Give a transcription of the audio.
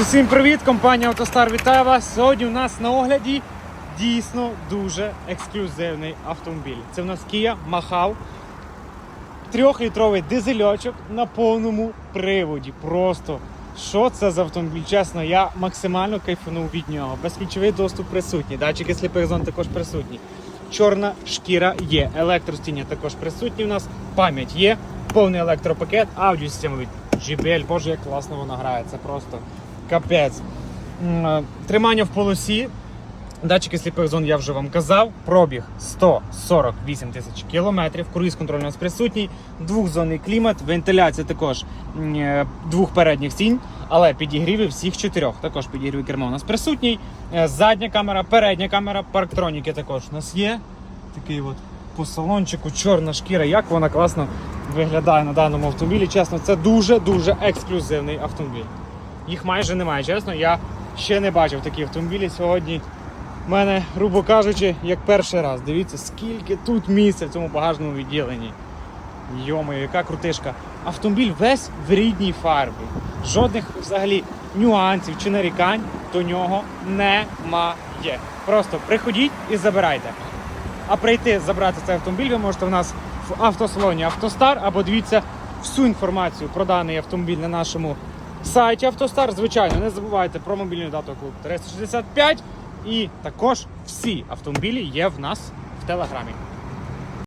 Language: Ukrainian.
Друзі, всім привіт! Компанія Автостар вітає вас. Сьогодні у нас на огляді дійсно дуже ексклюзивний автомобіль. Це у нас Kia Махав. Трьохлітровий дизельочок на повному приводі. Просто що це за автомобіль? Чесно, я максимально кайфанув від нього. Безключовий доступ присутній. Датчики сліпих зон також присутні. Чорна шкіра є. Електростіння також присутні. У нас пам'ять є, повний електропакет, аудіосистема від JBL. Боже, як класно вона грає. Це просто капець. Е, Тримання в полосі. Датчики сліпих зон я вже вам казав. Пробіг 148 тисяч кілометрів. Круїз контроль у нас присутній. Двохзонний клімат, вентиляція також е, двох передніх сінь, але підігріви всіх чотирьох. Також підігрів керма у нас присутній. Е, Задня камера, передня камера, парктроніки також у нас є. Такий от по салончику, чорна шкіра. Як вона класно виглядає на даному автомобілі. Чесно, це дуже-дуже ексклюзивний автомобіль. Їх майже немає. Чесно, я ще не бачив такі автомобілі сьогодні. У мене, грубо кажучи, як перший раз. Дивіться, скільки тут місця в цьому багажному відділенні. Йомою, яка крутишка. Автомобіль весь в рідній фарбі. Жодних взагалі нюансів чи нарікань до нього немає. Просто приходіть і забирайте. А прийти забрати цей автомобіль ви можете в нас в автосалоні Автостар або дивіться всю інформацію про даний автомобіль на нашому сайті Автостар. Звичайно, не забувайте про мобільний дату клуб 365. І також всі автомобілі є в нас в телеграмі.